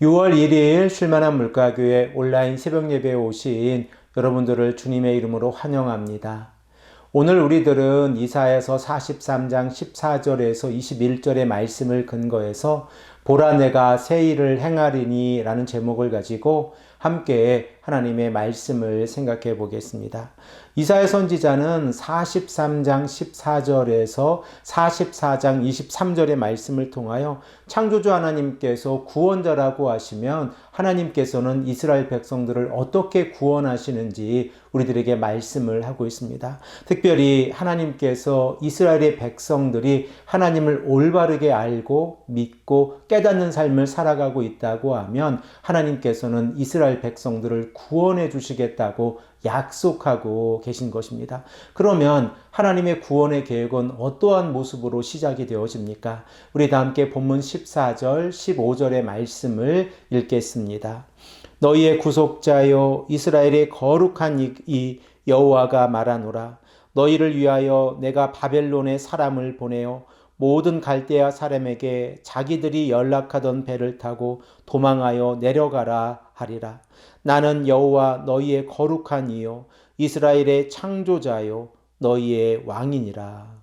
6월 1일 쉴만한 물가교회 온라인 새벽 예배에 오신 여러분들을 주님의 이름으로 환영합니다. 오늘 우리들은 이사에서 43장 14절에서 21절의 말씀을 근거해서 보라 내가 새 일을 행하리니 라는 제목을 가지고 함께 하나님의 말씀을 생각해 보겠습니다. 이사의 선지자는 43장 14절에서 44장 23절의 말씀을 통하여 창조주 하나님께서 구원자라고 하시면 하나님께서는 이스라엘 백성들을 어떻게 구원하시는지 우리들에게 말씀을 하고 있습니다. 특별히 하나님께서 이스라엘의 백성들이 하나님을 올바르게 알고 믿고 깨닫는 삶을 살아가고 있다고 하면 하나님께서는 이스라엘 백성들을 구원해 주시겠다고 약속하고 계신 것입니다. 그러면 하나님의 구원의 계획은 어떠한 모습으로 시작이 되어집니까? 우리 다 함께 본문 14절, 15절의 말씀을 읽겠습니다. 너희의 구속자여 이스라엘의 거룩한 이 여호와가 말하노라 너희를 위하여 내가 바벨론에 사람을 보내어 모든 갈대아 사람에게 자기들이 연락하던 배를 타고 도망하여 내려가라 하리라. 나는 여호와 너희의 거룩한 이요 이스라엘의 창조자요 너희의 왕이니라.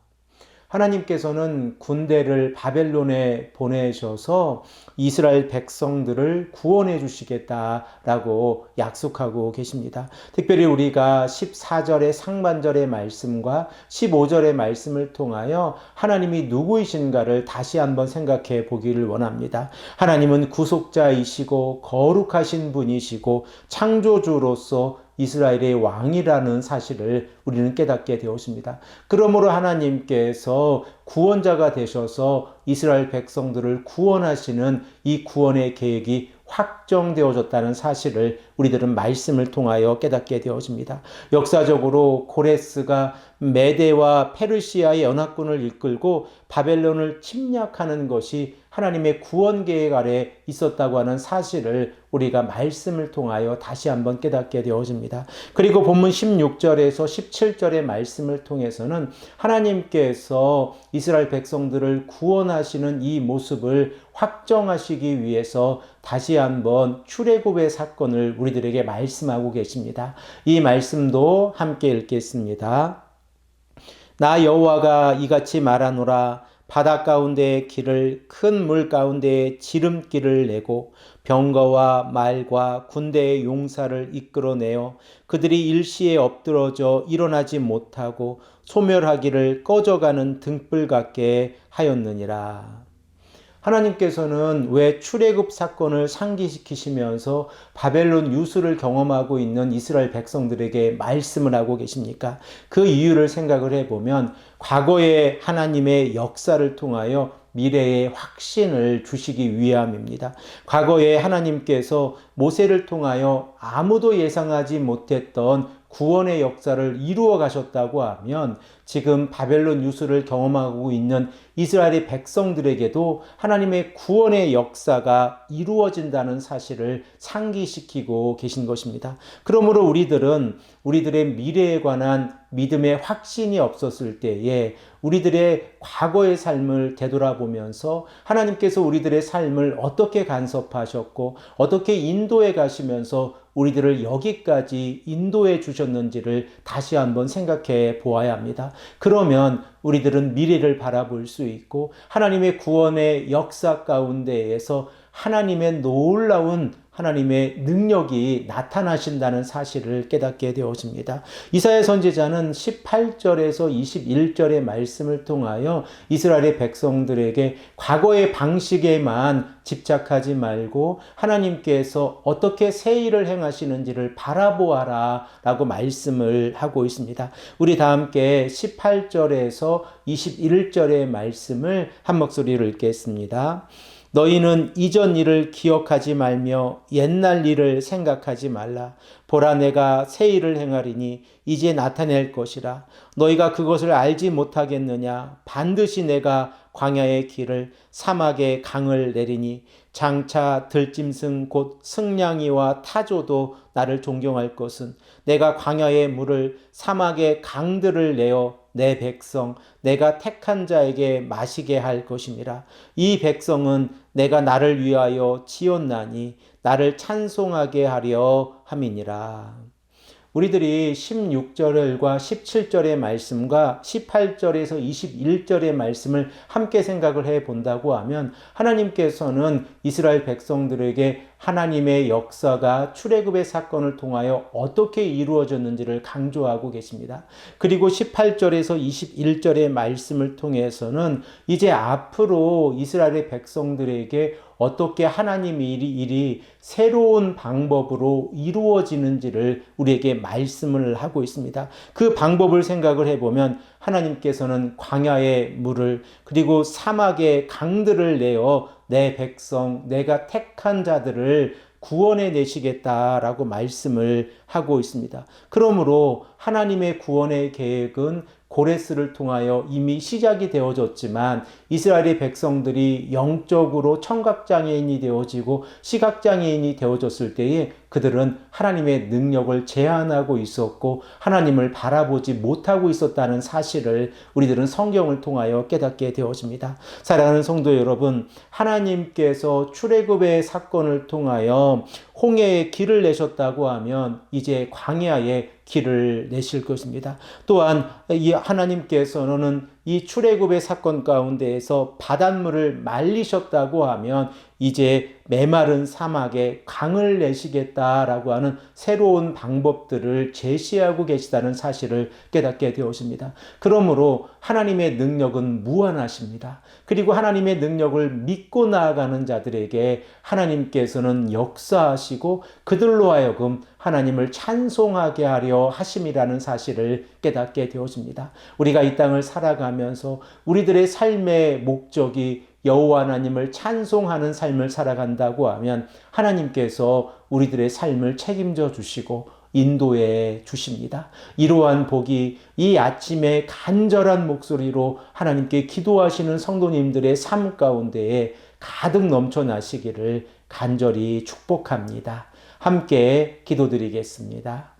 하나님께서는 군대를 바벨론에 보내셔서 이스라엘 백성들을 구원해 주시겠다라고 약속하고 계십니다. 특별히 우리가 14절의 상반절의 말씀과 15절의 말씀을 통하여 하나님이 누구이신가를 다시 한번 생각해 보기를 원합니다. 하나님은 구속자이시고 거룩하신 분이시고 창조주로서 이스라엘의 왕이라는 사실을 우리는 깨닫게 되었습니다. 그러므로 하나님께서 구원자가 되셔서 이스라엘 백성들을 구원하시는 이 구원의 계획이 확정되어졌다는 사실을 우리들은 말씀을 통하여 깨닫게 되어집니다. 역사적으로 고레스가 메데와 페르시아의 연합군을 이끌고 바벨론을 침략하는 것이 하나님의 구원 계획 아래 있었다고 하는 사실을 우리가 말씀을 통하여 다시 한번 깨닫게 되어집니다. 그리고 본문 16절에서 17절의 말씀을 통해서는 하나님께서 이스라엘 백성들을 구원하시는 이 모습을 확정하시기 위해서 다시 한번 출애굽의 사건을 우리들에게 말씀하고 계십니다. 이 말씀도 함께 읽겠습니다. 나 여호와가 이같이 말하노라 바다 가운데의 길을 큰 물 가운데에 지름길을 내고 병거와 말과 군대의 용사를 이끌어내어 그들이 일시에 엎드러져 일어나지 못하고 소멸하기를 꺼져가는 등불 같게 하였느니라. 하나님께서는 왜 출애굽 사건을 상기시키시면서 바벨론 유수를 경험하고 있는 이스라엘 백성들에게 말씀을 하고 계십니까? 그 이유를 생각을 해보면 과거의 하나님의 역사를 통하여 미래의 확신을 주시기 위함입니다. 과거에 하나님께서 모세를 통하여 아무도 예상하지 못했던 구원의 역사를 이루어 가셨다고 하면 지금 바벨론 유수를 경험하고 있는 이스라엘의 백성들에게도 하나님의 구원의 역사가 이루어진다는 사실을 상기시키고 계신 것입니다. 그러므로 우리들은 우리들의 미래에 관한 믿음의 확신이 없었을 때에 우리들의 과거의 삶을 되돌아보면서 하나님께서 우리들의 삶을 어떻게 간섭하셨고 어떻게 인도해 가시면서 우리들을 여기까지 인도해 주셨는지를 다시 한번 생각해 보아야 합니다. 그러면 우리들은 미래를 바라볼 수 있고 하나님의 구원의 역사 가운데에서 하나님의 놀라운 하나님의 능력이 나타나신다는 사실을 깨닫게 되어집니다. 이사야 선지자는 18절에서 21절의 말씀을 통하여 이스라엘의 백성들에게 과거의 방식에만 집착하지 말고 하나님께서 어떻게 새 일을 행하시는지를 바라보아라 라고 말씀을 하고 있습니다. 우리 다 함께 18절에서 21절의 말씀을 한 목소리로 읽겠습니다. 너희는 이전 일을 기억하지 말며 옛날 일을 생각하지 말라. 보라 내가 새 일을 행하리니 이제 나타낼 것이라. 너희가 그것을 알지 못하겠느냐? 반드시 내가 광야의 길을 사막의 강을 내리니 장차 들짐승 곧 승냥이와 타조도 나를 존경할 것은 내가 광야의 물을 사막의 강들을 내어 내 백성 내가 택한 자에게 마시게 할 것임이라. 이 백성은 내가 나를 위하여 지었나니 나를 찬송하게 하려 함이니라 우리들이 16절과 17절의 말씀과 18절에서 21절의 말씀을 함께 생각을 해 본다고 하면 하나님께서는 이스라엘 백성들에게 하나님의 역사가 출애굽의 사건을 통하여 어떻게 이루어졌는지를 강조하고 계십니다. 그리고 18절에서 21절의 말씀을 통해서는 이제 앞으로 이스라엘의 백성들에게 어떻게 하나님 일이, 일이 새로운 방법으로 이루어지는지를 우리에게 말씀을 하고 있습니다. 그 방법을 생각을 해보면 하나님께서는 광야의 물을 그리고 사막의 강들을 내어 내 백성, 내가 택한 자들을 구원해 내시겠다라고 말씀을 하고 있습니다. 그러므로 하나님의 구원의 계획은 고레스를 통하여 이미 시작이 되어졌지만 이스라엘의 백성들이 영적으로 청각장애인이 되어지고 시각장애인이 되어졌을 때에 그들은 하나님의 능력을 제한하고 있었고 하나님을 바라보지 못하고 있었다는 사실을 우리들은 성경을 통하여 깨닫게 되어집니다. 사랑하는 성도 여러분, 하나님께서 출애굽의 사건을 통하여 홍해의 길을 내셨다고 하면 이제 광야에 길을 내실 것입니다. 또한 이 하나님께서는 이 출애굽의 사건 가운데에서 바닷물을 말리셨다고 하면 이제 메마른 사막에 강을 내시겠다라고 하는 새로운 방법들을 제시하고 계시다는 사실을 깨닫게 되었습니다. 그러므로 하나님의 능력은 무한하십니다. 그리고 하나님의 능력을 믿고 나아가는 자들에게 하나님께서는 역사하시고 그들로 하여금 하나님을 찬송하게 하려 하심이라는 사실을 깨닫게 되었습니다. 우리가 이 땅을 살아가면서 우리들의 삶의 목적이 여호와 하나님을 찬송하는 삶을 살아간다고 하면 하나님께서 우리들의 삶을 책임져 주시고 인도해 주십니다. 이러한 복이 이 아침에 간절한 목소리로 하나님께 기도하시는 성도님들의 삶 가운데에 가득 넘쳐나시기를 간절히 축복합니다. 함께 기도드리겠습니다.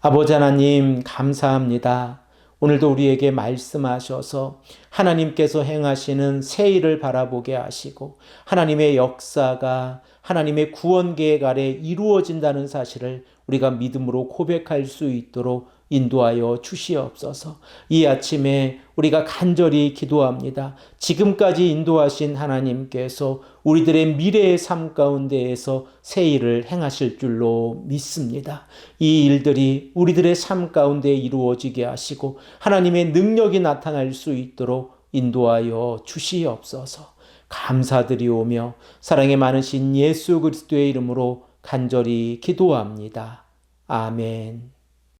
아버지 하나님, 감사합니다. 오늘도 우리에게 말씀하셔서 하나님께서 행하시는 새 일을 바라보게 하시고 하나님의 역사가 하나님의 구원 계획 아래 이루어진다는 사실을 우리가 믿음으로 고백할 수 있도록 인도하여 주시옵소서. 이 아침에 우리가 간절히 기도합니다. 지금까지 인도하신 하나님께서 우리들의 미래의 삶 가운데에서 새 일을 행하실 줄로 믿습니다. 이 일들이 우리들의 삶 가운데 이루어지게 하시고 하나님의 능력이 나타날 수 있도록 인도하여 주시옵소서. 감사드리오며 사랑에 많으신 예수 그리스도의 이름으로 간절히 기도합니다. 아멘.